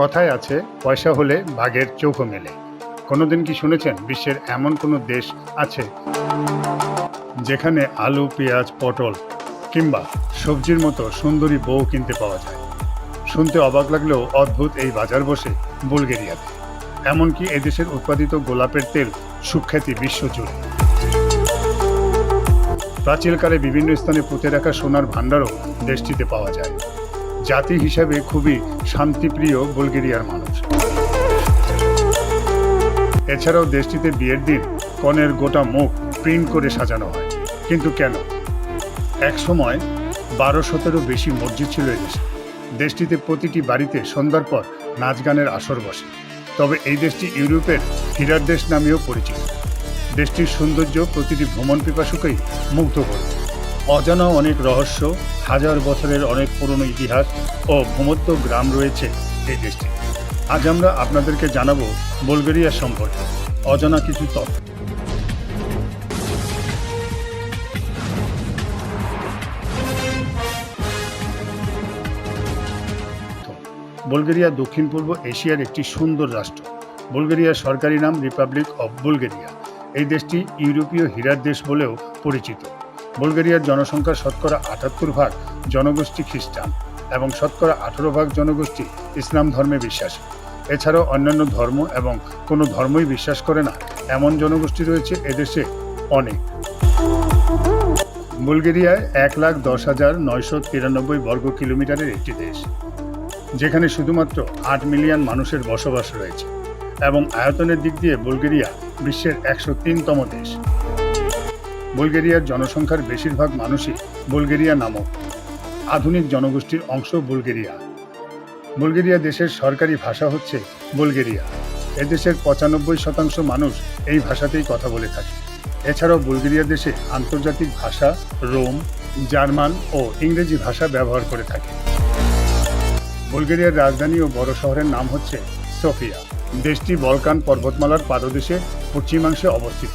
কথায় আছে, পয়সা হলে ভাগের চৌকো মেলে। কোনোদিন কি শুনেছেন বিশ্বের এমন কোনো দেশ আছে? যেখানে আলু, পেঁয়াজ, পটল কিংবা সবজির মতো সুন্দরী বউ কিনতে পাওয়া যায়। শুনতে অবাক লাগলেও অদ্ভুত এই বাজার বসে বুলগেরিয়াতে। এমনকি এদেশের উৎপাদিত গোলাপের তেল সুখ্যাতি বিশ্বজুড়ে। প্রাচীনকালে বিভিন্ন স্থানে পুঁতে রাখা সোনার ভাণ্ডারও দেশটিতে পাওয়া যায়। জাতি হিসাবে খুবই শান্তিপ্রিয় বুলগেরিয়ার মানুষ। এছাড়াও দেশটিতে বিয়ের দিন কনের গোটা মুখ প্রিন্ট করে সাজানো হয়। কিন্তু কেন? এক সময় বারো শতেরও বেশি মসজিদ ছিল এদেশে দেশটিতে প্রতিটি বাড়িতে সন্ধ্যার পর নাচ গানের আসর বসে। তবে এই দেশটি ইউরোপের হীরার দেশ নামেও পরিচিত। দেশটির সৌন্দর্য প্রতিটি ভ্রমণ পিপাসুকেই মুগ্ধ করে। অজানা অনেক রহস্য, হাজার বছরের অনেক পুরনো ইতিহাস ও ভূমত্ব গ্রাম রয়েছে এই দেশটি আজ আমরা আপনাদেরকে জানাব বুলগেরিয়া সম্পর্কে অজানা কিছু তথ্য। বুলগেরিয়া দক্ষিণ পূর্ব এশিয়ার একটি সুন্দর রাষ্ট্র। বুলগেরিয়ার সরকারি নাম রিপাবলিক অব বুলগেরিয়া এই দেশটি ইউরোপীয় হীরার দেশ বলেও পরিচিত। বুলগেরিয়ার জনসংখ্যার শতকরা আটাত্তর ভাগ জনগোষ্ঠী খ্রিস্টান এবং শতকরা আঠারো ভাগ জনগোষ্ঠী ইসলাম ধর্মে বিশ্বাসী। এছাড়াও অন্যান্য ধর্ম এবং কোনো ধর্মই বিশ্বাস করে না, এমন জনগোষ্ঠী রয়েছে এদেশে অনেক। বুলগেরিয়ায় এক লাখ দশ হাজার নয়শো তিরানব্বই বর্গ কিলোমিটারের একটি দেশ, যেখানে শুধুমাত্র আট মিলিয়ন মানুষের বসবাস রয়েছে এবং আয়তনের দিক দিয়ে বুলগেরিয়া বিশ্বের একশো তিনতম দেশ। বুলগেরিয়ার জনসংখ্যার বেশিরভাগ মানুষই বুলগেরিয়া নামক আধুনিক জনগোষ্ঠীর অংশ বুলগেরিয়া। বুলগেরিয়া দেশের সরকারি ভাষা হচ্ছে বুলগেরিয়া। এদেশের পঁচানব্বই শতাংশ মানুষ এই ভাষাতেই কথা বলে থাকে। এছাড়াও বুলগেরিয়া দেশে আন্তর্জাতিক ভাষা, রোম, জার্মান ও ইংরেজি ভাষা ব্যবহার করে থাকে। বুলগেরিয়ার রাজধানী ও বড় শহরের নাম হচ্ছে সোফিয়া। দেশটি বলকান পর্বতমালার পাদদেশে পশ্চিমাংশে অবস্থিত।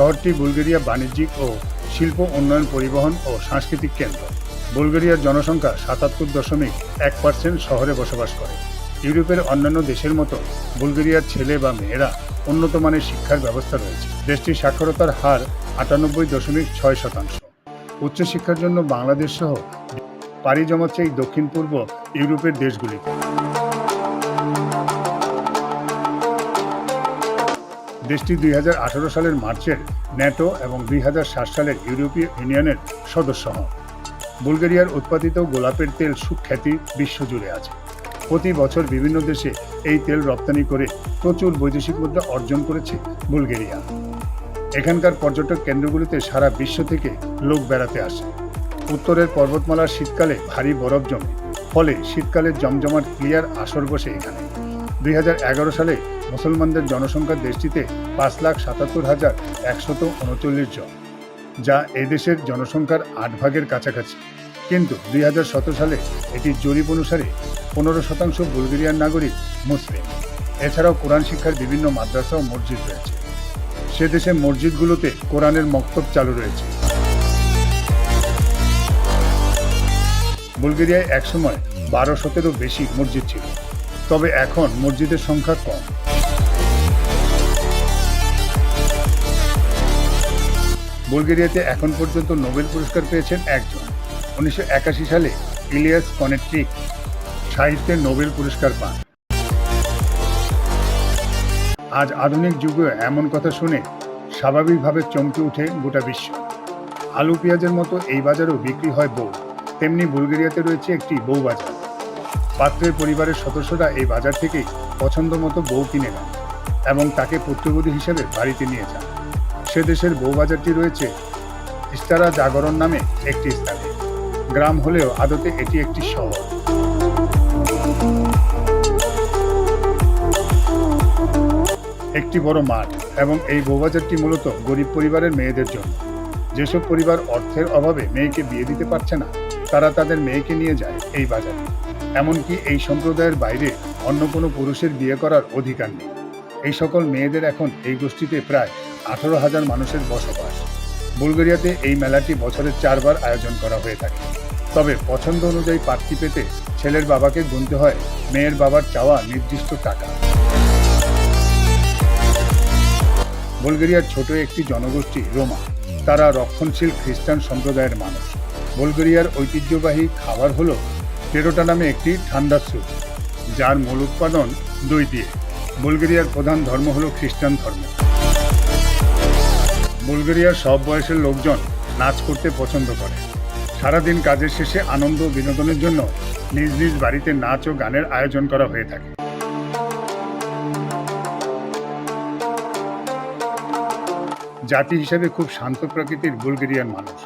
শহরটি বুলগেরিয়া বাণিজ্যিক ও শিল্প উন্নয়ন পরিবহন ও সাংস্কৃতিক কেন্দ্র। বুলগেরিয়ার জনসংখ্যা সাতাত্তর দশমিক এক পার্সেন্ট শহরে বসবাস করে। ইউরোপের অন্যান্য দেশের মতো বুলগেরিয়ার ছেলে বা মেয়েরা উন্নত মানের শিক্ষার ব্যবস্থা রয়েছে। দেশটির সাক্ষরতার হার আটানব্বই দশমিক ছয় শতাংশ। উচ্চশিক্ষার জন্য বাংলাদেশ সহ পাড়ি জমাচ্ছে এই দক্ষিণ পূর্ব ইউরোপের দেশগুলিতে। দেশটি দুই হাজার আঠেরো সালের মার্চের ন্যাটো এবং দুই সালের ইউরোপীয় ইউনিয়নের সদস্য হন। বুলগেরিয়ার উৎপাদিত গোলাপের তেল সুখ্যাতি বিশ্বজুড়ে আছে। প্রতি বছর বিভিন্ন দেশে এই তেল রপ্তানি করে প্রচুর বৈদেশিক মুদ্রা অর্জন করেছে বুলগেরিয়া। এখানকার পর্যটক কেন্দ্রগুলিতে সারা বিশ্ব থেকে লোক বেড়াতে আসে। উত্তরের পর্বতমালার শীতকালে ভারী বরফ জমে, ফলে শীতকালে জমজমাট ক্লিয়ার আসর বসে এখানে। দুই হাজার এগারো সালে মুসলমানদের জনসংখ্যা দেশটিতে পাঁচ লাখ সাতাত্তর হাজার একশত উনচল্লিশ জন, যা এদেশের জনসংখ্যার আট ভাগের কাছাকাছি। কিন্তু দুই হাজার সতেরো সালে এটি জরিপ অনুসারে পনেরো শতাংশ বুলগেরিয়ার নাগরিক মুসলিম। এছাড়াও কোরআন শিক্ষার বিভিন্ন মাদ্রাসা ও মসজিদ রয়েছে। সে দেশে মসজিদগুলোতে কোরআনের মক্তব চালু রয়েছে। বুলগেরিয়ায় একসময় বারো শতেরও বেশি মসজিদ ছিল, তবে এখন মসজিদের সংখ্যা কম। বুলগেরিয়াতে এখন পর্যন্ত নোবেল পুরস্কার পেয়েছেন একজন। উনিশশো একাশি সালে ইলিয়াস কনেট্রিক সাহিত্যে নোবেল পুরস্কার পান। আজ আধুনিক যুগে এমন কথা শুনে স্বাভাবিকভাবে চমকে উঠে গোটা বিশ্ব। আলু পেঁয়াজের মতো এই বাজারেও বিক্রি হয় বউ। তেমনি বুলগেরিয়াতে রয়েছে একটি বউ বাজার। পাত্রের পরিবারের সদস্যরা এই বাজার থেকেই পছন্দ মতো বউ কিনে নেন এবং তাকে পুত্রবধূ হিসেবে বাড়িতে নিয়ে যান। সে দেশের বউ বাজারটি রয়েছে ইস্তারা জাগরণ নামে একটি স্থানে। গ্রাম হলেও আদতে এটি একটি শহর। একটি বড় মাঠ এবং এই বউবাজারটি মূলত গরিব পরিবারের মেয়েদের জন্য। যেসব পরিবার অর্থের অভাবে মেয়েকে বিয়ে দিতে পারছে না, তারা তাদের মেয়েকে নিয়ে যায় এই বাজারে। এমনকি এই সম্প্রদায়ের বাইরে অন্য কোনো পুরুষের বিয়ে করার অধিকার নেই। এই সকল মেয়েদের এখন এই গোষ্ঠীতে প্রায় আঠারো হাজার মানুষের বসবাস। বুলগেরিয়াতে এই মেলাটি বছরে চারবার আয়োজন করা হয়ে থাকে। তবে পছন্দ অনুযায়ী প্রার্থী পেতে ছেলের বাবাকে গুনতে হয়, মেয়ের বাবার চাওয়া নির্দিষ্ট টাকা। বুলগেরিয়ার ছোট একটি জনগোষ্ঠী রোমা। তারা রক্ষণশীল খ্রিস্টান সম্প্রদায়ের মানুষ। বুলগেরিয়ার ঐতিহ্যবাহী খাবার হল টেরোটা নামে একটি ঠান্ডা স্যুপ, যার মূল উৎপাদন দই দিয়ে। বুলগেরিয়ার প্রধান ধর্ম হল খ্রিস্টান ধর্ম। বুলগেরিয়ার সব বয়সের লোকজন নাচ করতে পছন্দ করে। সারাদিন কাজের শেষে আনন্দ বিনোদনের জন্য নিজ নিজ বাড়িতে নাচ ও গানের আয়োজন করা হয়ে থাকে। জাতি হিসেবে খুব শান্ত প্রকৃতির বুলগেরিয়ান মানুষ।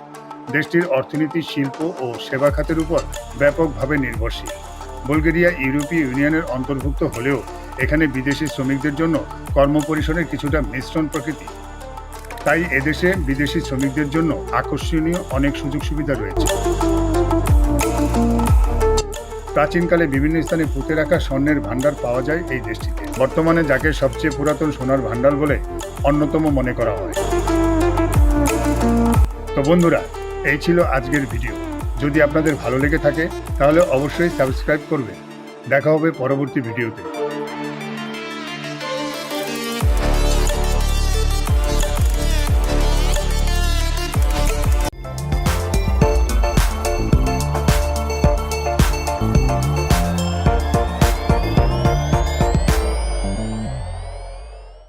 দেশটির অর্থনীতি, শিল্প ও সেবা খাতের উপর ব্যাপকভাবে নির্ভরশীল। বুলগেরিয়া ইউরোপীয় ইউনিয়নের অন্তর্ভুক্ত হলেও এখানে বিদেশি শ্রমিকদের জন্য কর্মপরিসরের কিছুটা মিশ্রণ প্রকৃতি। তাই এদেশে বিদেশি শ্রমিকদের জন্য আকর্ষণীয় অনেক সুযোগ সুবিধা রয়েছে। প্রাচীনকালে বিভিন্ন স্থানে পুঁতে রাখা স্বর্ণের ভাণ্ডার পাওয়া যায় এই দেশটিতে। বর্তমানে যাকে সবচেয়ে পুরাতন সোনার ভাণ্ডার বলে অন্যতম মনে করা হয়। তো বন্ধুরা, এই ছিল আজকের ভিডিও। যদি আপনাদের ভালো লেগে থাকে, তাহলে অবশ্যই সাবস্ক্রাইব করবেন। দেখা হবে পরবর্তী ভিডিওতে।